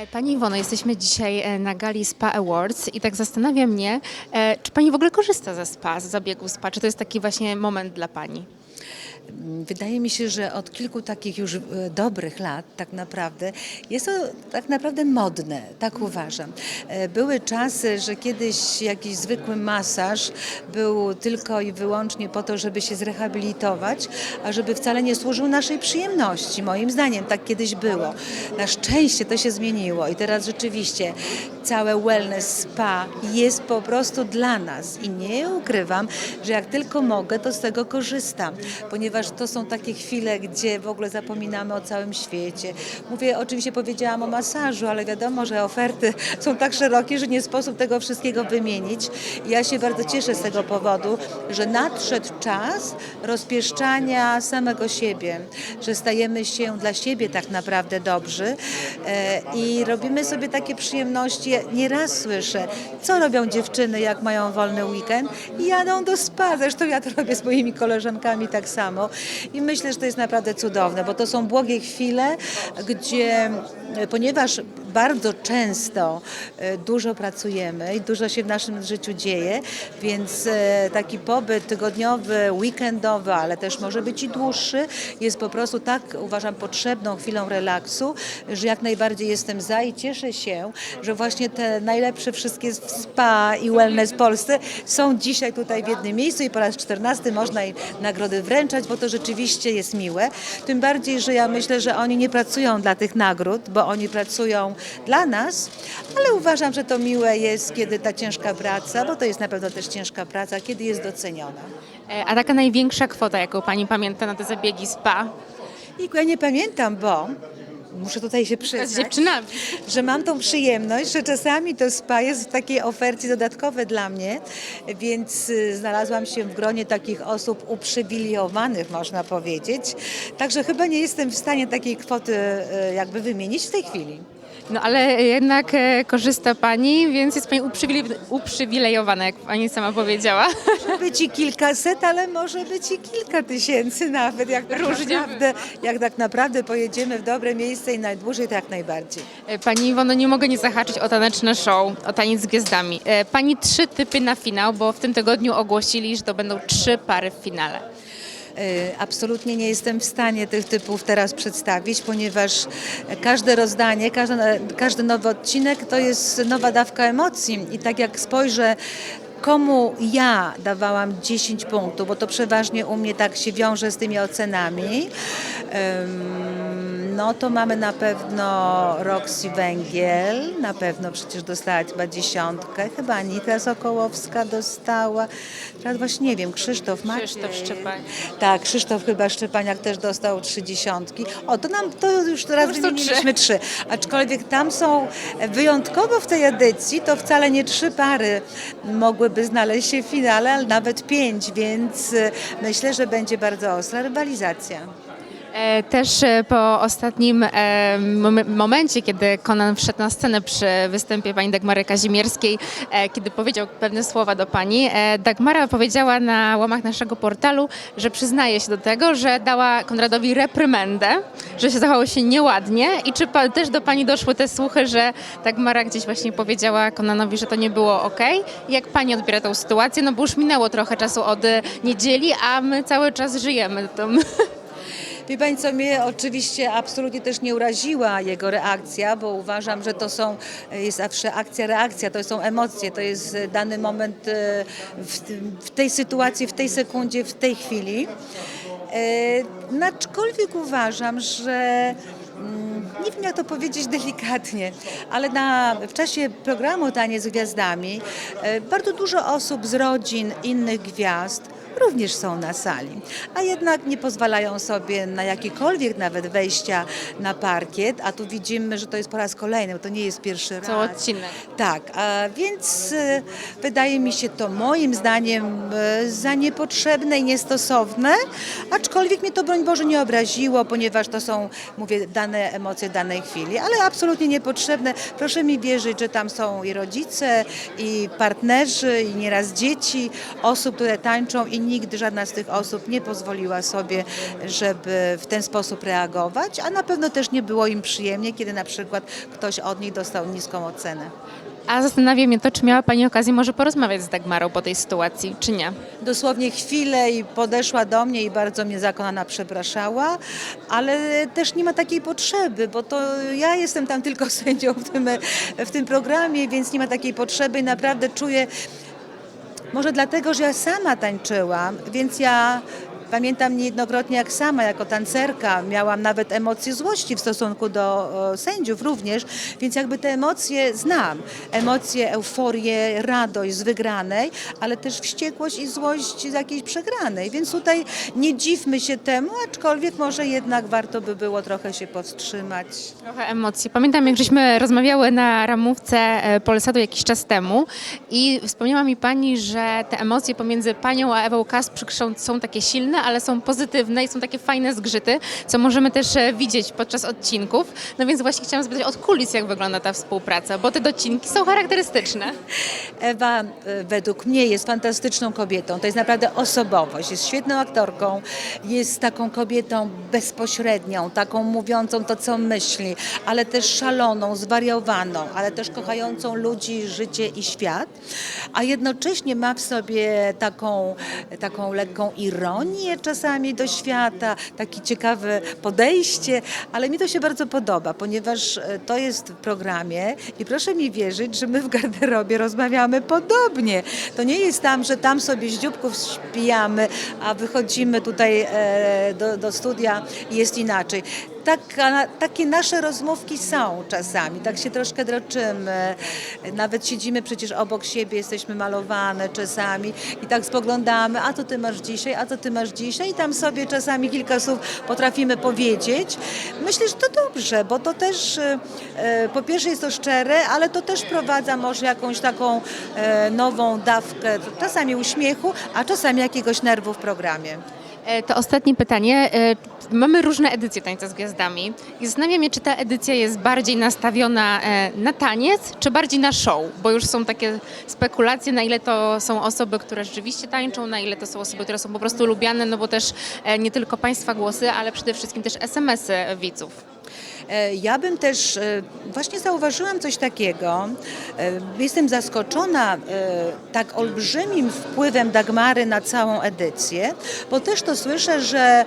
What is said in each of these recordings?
E, Pani Iwono, jesteśmy dzisiaj e, na gali Spa Awards i tak zastanawia mnie, e, czy Pani w ogóle korzysta ze spa, z zabiegów spa? Czy to jest taki właśnie moment dla Pani? Wydaje mi się, że od kilku takich już e, dobrych lat tak naprawdę jest to tak naprawdę modne, tak uważam. E, Były czasy, że kiedyś jakiś zwykły masaż był tylko i wyłącznie po to, żeby się zrehabilitować, a żeby wcale nie służył naszej przyjemności. Moim zdaniem tak kiedyś było. Na szczęście to się zmieniło i teraz rzeczywiście całe wellness spa jest po prostu dla nas i nie ukrywam, że jak tylko mogę, to z tego korzystam, ponieważ to są takie chwile, gdzie w ogóle zapominamy o całym świecie. Mówię, oczywiście powiedziałam o masażu, ale wiadomo, że oferty są tak szerokie, że nie sposób tego wszystkiego wymienić. Ja się bardzo cieszę z tego powodu, że nadszedł czas rozpieszczania samego siebie, że stajemy się dla siebie tak naprawdę dobrzy e, i robimy sobie takie przyjemności. Nieraz słyszę, co robią dziewczyny, jak mają wolny weekend i jadą do spa. Zresztą ja to robię z moimi koleżankami tak samo i myślę, że to jest naprawdę cudowne, bo to są błogie chwile, gdzie ponieważ bardzo często e, dużo pracujemy i dużo się w naszym życiu dzieje, więc e, taki pobyt tygodniowy, weekendowy, ale też może być i dłuższy, jest po prostu tak, uważam, potrzebną chwilą relaksu, że jak najbardziej jestem za i cieszę się, że właśnie te najlepsze wszystkie spa i wellness w Polsce są dzisiaj tutaj w jednym miejscu i po raz 14 można im nagrody wręczać, bo to rzeczywiście jest miłe. Tym bardziej, że ja myślę, że oni nie pracują dla tych nagród, bo oni pracują dla nas, ale uważam, że to miłe jest, kiedy ta ciężka praca, bo to jest na pewno też ciężka praca, kiedy jest doceniona. E, A taka największa kwota, jaką Pani pamięta na te zabiegi spa? I ja nie pamiętam, bo muszę tutaj się Z przyznać. dziewczynami. że mam tą przyjemność, że czasami to spa jest w takiej ofercie dodatkowe dla mnie, więc y, znalazłam się w gronie takich osób uprzywilejowanych, można powiedzieć. Także chyba nie jestem w stanie takiej kwoty y, jakby wymienić w tej chwili. No ale jednak e, korzysta Pani, więc jest Pani uprzywile- uprzywilejowana, jak Pani sama powiedziała. Może być i kilkaset, ale może być i kilka tysięcy nawet, jak tak, Różnie naprawdę, jak tak naprawdę pojedziemy w dobre miejsce i najdłużej, to jak najbardziej. E, Pani Iwono, nie mogę nie zahaczyć o taneczne show, o taniec z gwiazdami. E, Pani trzy typy na finał, bo w tym tygodniu ogłosili, że to będą trzy pary w finale. Y, Absolutnie nie jestem w stanie tych typów teraz przedstawić, ponieważ każde rozdanie, każdy, każdy nowy odcinek to jest nowa dawka emocji. I tak jak spojrzę, komu ja dawałam 10 punktów, bo to przeważnie u mnie tak się wiąże z tymi ocenami, ym, no to mamy na pewno Roxy Węgiel, na pewno przecież dostała chyba dziesiątkę, chyba Anita Sokołowska dostała, teraz właśnie nie wiem, Krzysztof Maciej. Krzysztof Szczepaniak. Tak, Krzysztof chyba Szczepaniak też dostał trzy dziesiątki. O, to nam to już teraz wymieniliśmy trzy. Aczkolwiek tam są wyjątkowo w tej edycji, to wcale nie trzy pary mogłyby znaleźć się w finale, ale nawet pięć, więc y, myślę, że będzie bardzo ostra rywalizacja. E, Też e, po ostatnim e, mom- momencie, kiedy Conan wszedł na scenę przy występie pani Dagmary Kazimierskiej, kiedy powiedział pewne słowa do pani, Dagmara powiedziała na łamach naszego portalu, że przyznaje się do tego, że dała Konradowi reprymendę, że się zachował się nieładnie i czy też do pani doszły te słuchy, że Dagmara gdzieś właśnie powiedziała Conanowi, że to nie było ok? Jak pani odbiera tę sytuację? No bo już minęło trochę czasu od niedzieli, a my cały czas żyjemy tą Wie Pani co, mnie oczywiście absolutnie też nie uraziła jego reakcja, bo uważam, że to są, jest zawsze akcja, reakcja, to są emocje, to jest dany moment e, w, w tej sytuacji, w tej sekundzie, w tej chwili. E, Aczkolwiek uważam, że mm, nie wiem jak to powiedzieć delikatnie, ale na, w czasie programu Tanie z Gwiazdami e, bardzo dużo osób z rodzin innych gwiazd również są na sali, a jednak nie pozwalają sobie na jakiekolwiek nawet wejścia na parkiet, a tu widzimy, że to jest po raz kolejny, bo to nie jest pierwszy cały raz. odcinek. Tak, a więc e, wydaje mi się to moim zdaniem e, za niepotrzebne i niestosowne, aczkolwiek mnie to broń Boże nie obraziło, ponieważ to są, mówię, dane emocje danej chwili, ale absolutnie niepotrzebne. Proszę mi wierzyć, że tam są i rodzice, i partnerzy, i nieraz dzieci, osób, które tańczą i nigdy żadna z tych osób nie pozwoliła sobie, żeby w ten sposób reagować, a na pewno też nie było im przyjemnie, kiedy na przykład ktoś od nich dostał niską ocenę. A zastanawia mnie to, czy miała Pani okazję może porozmawiać z Dagmarą po tej sytuacji, czy nie? dosłownie chwilę i podeszła do mnie i bardzo mnie zakonana przepraszała, ale też nie ma takiej potrzeby, bo to ja jestem tam tylko sędzią w tym, w tym programie, więc nie ma takiej potrzeby i naprawdę czuję, może dlatego, że ja sama tańczyłam, więc ja pamiętam niejednokrotnie jak sama jako tancerka miałam nawet emocje złości w stosunku do e, sędziów również, więc jakby te emocje znam. Emocje, euforię, radość z wygranej, ale też wściekłość i złość z jakiejś przegranej. Więc tutaj nie dziwmy się temu, aczkolwiek może jednak warto by było trochę się powstrzymać. Trochę emocji. Pamiętam, jak żeśmy rozmawiały na ramówce e, Polsatu jakiś czas temu i wspomniała mi Pani, że te emocje pomiędzy Panią a Ewą Kasprzyk są, są takie silne, ale są pozytywne i są takie fajne zgrzyty, co możemy też e, widzieć podczas odcinków. No więc właśnie chciałam zapytać od kulis, jak wygląda ta współpraca, bo te docinki są charakterystyczne. Ewa e, według mnie jest fantastyczną kobietą. To jest naprawdę osobowość. Jest świetną aktorką. Jest taką kobietą bezpośrednią, taką mówiącą to, co myśli, ale też szaloną, zwariowaną, ale też kochającą ludzi, życie i świat. A jednocześnie ma w sobie taką, taką lekką ironię czasami do świata, takie ciekawe podejście, ale mi to się bardzo podoba, ponieważ e, to jest w programie i proszę mi wierzyć, że my w garderobie rozmawiamy podobnie. To nie jest tam, że tam sobie z dzióbków śpijamy, a wychodzimy tutaj e, do, do studia i jest inaczej. Taka, takie nasze rozmówki są czasami, tak się troszkę droczymy, nawet siedzimy przecież obok siebie, jesteśmy malowane czasami i tak spoglądamy, a to ty masz dzisiaj, a to ty masz dzisiaj i tam sobie czasami kilka słów potrafimy powiedzieć. Myślę, że to dobrze, bo to też e, e, po pierwsze jest to szczere, ale to też wprowadza może jakąś taką e, nową dawkę, czasami uśmiechu, a czasami jakiegoś nerwu w programie. E, To ostatnie pytanie. E, Mamy różne edycje Tańca z Gwiazdami i zastanawiam się, czy ta edycja jest bardziej nastawiona e, na taniec, czy bardziej na show, bo już są takie spekulacje, na ile to są osoby, które rzeczywiście tańczą, na ile to są osoby, które są po prostu lubiane, no bo też nie tylko Państwa głosy, ale przede wszystkim też SMS-y widzów. E, Ja bym też e, właśnie zauważyłam coś takiego. E, Jestem zaskoczona tak olbrzymim wpływem Dagmary na całą edycję, bo też to słyszę, że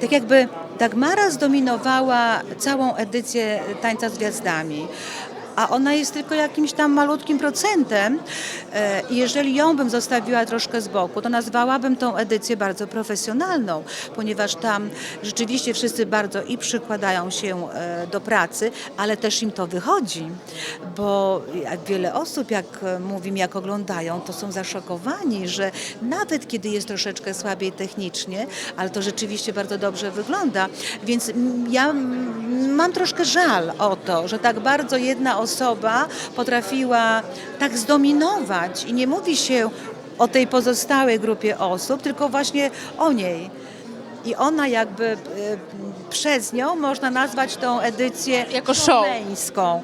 tak jakby Dagmara zdominowała całą edycję Tańca z Gwiazdami. A ona jest tylko jakimś tam malutkim procentem. E, jeżeli ją bym zostawiła troszkę z boku, to nazwałabym tą edycję bardzo profesjonalną, ponieważ tam rzeczywiście wszyscy bardzo i przykładają się e, do pracy, ale też im to wychodzi, bo jak wiele osób, jak e, mówi mi, jak oglądają, to są zaszokowani, że nawet kiedy jest troszeczkę słabiej technicznie, ale to rzeczywiście bardzo dobrze wygląda, więc ja mam troszkę żal o to, że tak bardzo jedna osoba potrafiła tak zdominować i nie mówi się o tej pozostałej grupie osób, tylko właśnie o niej. I ona jakby e, przez nią można nazwać tą edycję Jako showmeńską.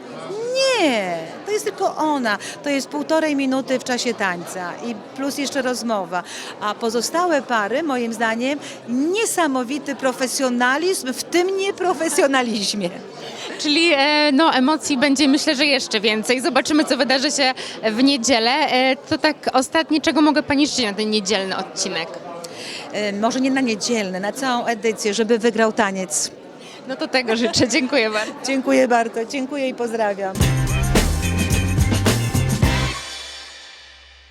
Nie, to jest tylko ona. To jest półtorej minuty w czasie tańca i plus jeszcze rozmowa. A pozostałe pary, moim zdaniem, niesamowity profesjonalizm w tym nieprofesjonalizmie. Czyli e, no, emocji będzie myślę, że jeszcze więcej. Zobaczymy, co wydarzy się w niedzielę. E, To tak ostatnie, czego mogę Pani życzyć na ten niedzielny odcinek? E, Może nie na niedzielny, na całą edycję, żeby wygrał taniec. No to tego życzę. Dziękuję bardzo. Dziękuję bardzo, dziękuję i pozdrawiam.